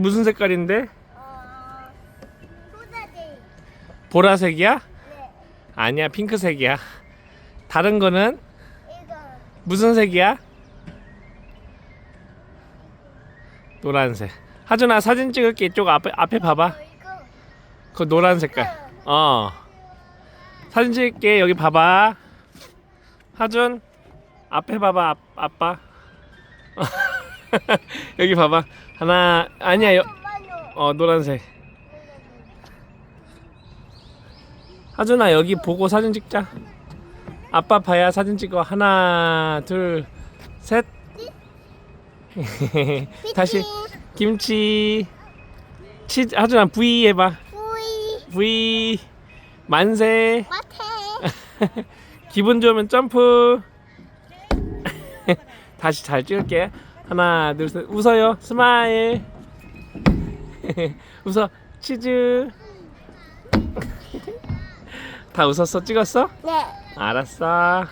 무슨 색깔인데? 어, 소다지. 보라색이야? 네, 아니야 핑크색이야 다른 거는 이거. 무슨 색이야? 노란색 하준아 사진 찍을게 이쪽 앞에 앞에 봐봐 어, 이거. 그 노란 색깔 어 사진 찍을게 여기 봐봐 하준 앞에 봐봐 아, 아빠 여기 봐봐. 하나 아니야 여. 어 노란색. 하준아 여기 보고 사진 찍자. 아빠 봐야 사진 찍어. 하나 둘 셋. 다시. 김치. 치즈 하준아 V 해봐. 뿌이. V 만세. 기분 좋으면 점프. 다시 잘 찍을게 하나 둘 셋. 웃어요. 스마일. 웃어. 치즈. 다 웃었어? 찍었어? 네. 알았어